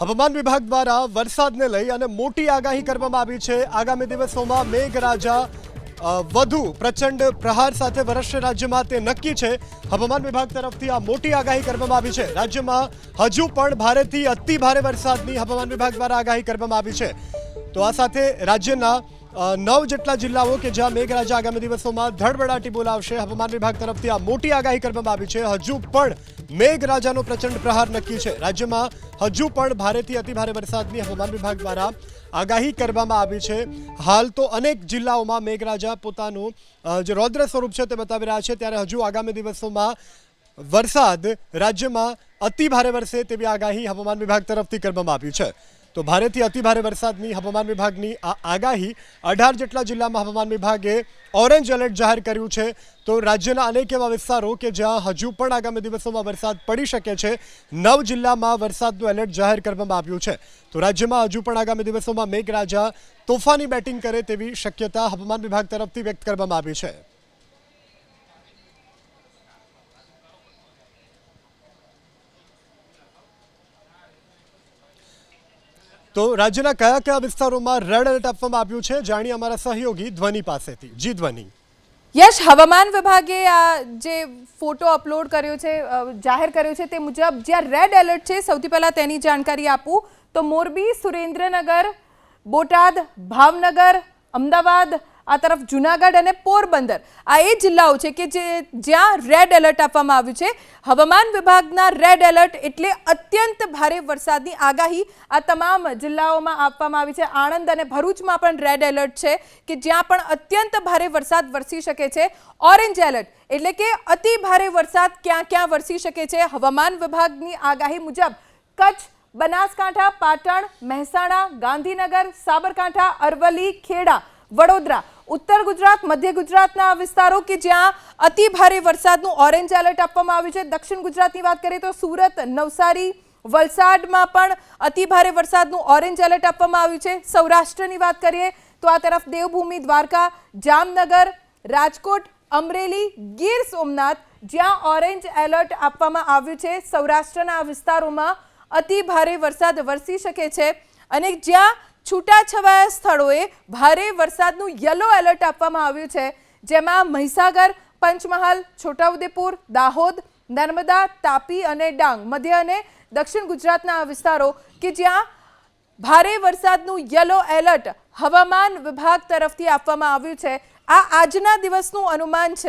હવામાન વિભાગ દ્વારા વરસાદને લઈ અને મોટી આગાહી કરવામાં આવી છે. આગામી દિવસોમાં મેઘરાજા વધુ પ્રચંડ પ્રહાર સાથે વરસશે રાજ્યમાં તે નક્કી છે. હવામાન વિભાગ તરફથી આ મોટી આગાહી કરવામાં આવી છે. રાજ્યમાં હજુ પણ ભારેથી અતિ ભારે વરસાદની હવામાન વિભાગ દ્વારા આગાહી કરવામાં આવી છે. તો આ સાથે રાજ્યના નવ જેટલા જિલ્લાઓ કે જ્યાં મેઘરાજા આગામી દિવસોમાં ધડબડાટી બોલાવશે, હવામાન વિભાગ તરફથી આ મોટી આગાહી કરવામાં આવી છે. હજુ પણ મેઘરાજાનો પ્રચંડ પ્રહાર નક્કી છે. રાજ્યમાં હજુ પણ ભારેથી અતિભારે વરસાદની હવામાન વિભાગ દ્વારા આગાહી કરવામાં આવી છે. હાલ તો અનેક જિલ્લાઓમાં મેઘરાજા પોતાનું જે રૌદ્ર સ્વરૂપ છે તે બતાવી રહ્યા છે. ત્યારે હજુ આગામી દિવસોમાં વરસાદ રાજ્યમાં અતિ ભારે વરસે તેવી આગાહી હવામાન વિભાગ તરફથી કરવામાં આવી છે. તો ભારેથી અતિ ભારે વરસાદની હવામાન વિભાગની આ આગાહી અઢાર જેટલા જિલ્લામાં હવામાન વિભાગે ઓરેન્જ એલર્ટ જાહેર કર્યું છે. તો રાજ્યના અનેક એવા વિસ્તારો કે જ્યાં હજુ પણ આગામી દિવસોમાં વરસાદ પડી શકે છે, નવ જિલ્લામાં વરસાદનું એલર્ટ જાહેર કરવામાં આવ્યું છે. તો રાજ્યમાં હજુ પણ આગામી દિવસોમાં મેઘરાજા તોફાની બેટિંગ કરે તેવી શક્યતા હવામાન વિભાગ તરફથી વ્યક્ત કરવામાં આવી છે. તો રાજ્યના કયા કયા વિસ્તારોમાં રેડ એલર્ટ આપવામાં આવ્યું છે જાણીએ અમારા સહયોગી ધ્વનિ પાસેથી. જી ધ્વનિ. યશ, હવામાન વિભાગે આ જે ફોટો અપલોડ કર્યો છે જાહેર કર્યો છે તે મુજબ જ્યાં રેડ એલર્ટ છે, સૌથી પહેલાં તેની જાણકારી આપું. તો મોરબી, સુરેન્દ્રનગર, બોટાદ, ભાવનગર, અમદાવાદ આ તરફ જુનાગઢ અને પોરબંદર. આ એ જિલ્લાઓ છે કે જે જ્યાં રેડ એલર્ટ આપવામાં આવ્યું છે. હવામાન વિભાગના રેડ એલર્ટ એટલે અત્યંત ભારે વરસાદની આગાહી આ તમામ જિલ્લાઓમાં આપવામાં આવી છે. આણંદ અને ભરૂચમાં પણ રેડ એલર્ટ છે કે જ્યાં પણ અત્યંત ભારે વરસાદ વરસી શકે છે. ઓરેન્જ એલર્ટ એટલે કે અતિ ભારે વરસાદ ક્યાં ક્યાં વરસી શકે છે. હવામાન વિભાગની આગાહી મુજબ કચ્છ, બનાસકાંઠા, પાટણ, મહેસાણા, ગાંધીનગર, સાબરકાંઠા, અરવલ્લી, ખેડા, વડોદરા ઉત્તર ગુજરાત, મધ્ય ગુજરાતના વિસ્તારો કે જ્યાં અતિ ભારે વરસાદનું ઓરેન્જ એલર્ટ આપવામાં આવ્યું છે. દક્ષિણ ગુજરાતની વાત કરીએ તો સુરત, નવસારી, વલસાડમાં પણ અતિ ભારે વરસાદનું ઓરેન્જ એલર્ટ આપવામાં આવ્યું છે. સૌરાષ્ટ્રની વાત કરીએ તો આ તરફ દેવભૂમિ, દ્વારકા, જામનગર, રાજકોટ, અમરેલી, ગીર સોમનાથ જ્યાં ઓરેન્જ એલર્ટ આપવામાં આવ્યું છે. સૌરાષ્ટ્રના વિસ્તારોમાં અતિ ભારે વરસાદ વરસી શકે છે અને જ્યાં છૂટાછવાયા સ્થળોએ ભારે વરસાદનું યલો એલર્ટ આપવામાં આવ્યું છે, જેમાં મહીસાગર, પંચમહાલ, છોટાઉદેપુર, દાહોદ, નર્મદા, તાપી અને ડાંગ, મધ્ય અને દક્ષિણ ગુજરાતના વિસ્તારો કે જ્યાં ભારે વરસાદનું યલો એલર્ટ હવામાન વિભાગ તરફથી આપવામાં આવ્યું છે. આ આજના દિવસનું અનુમાન છે.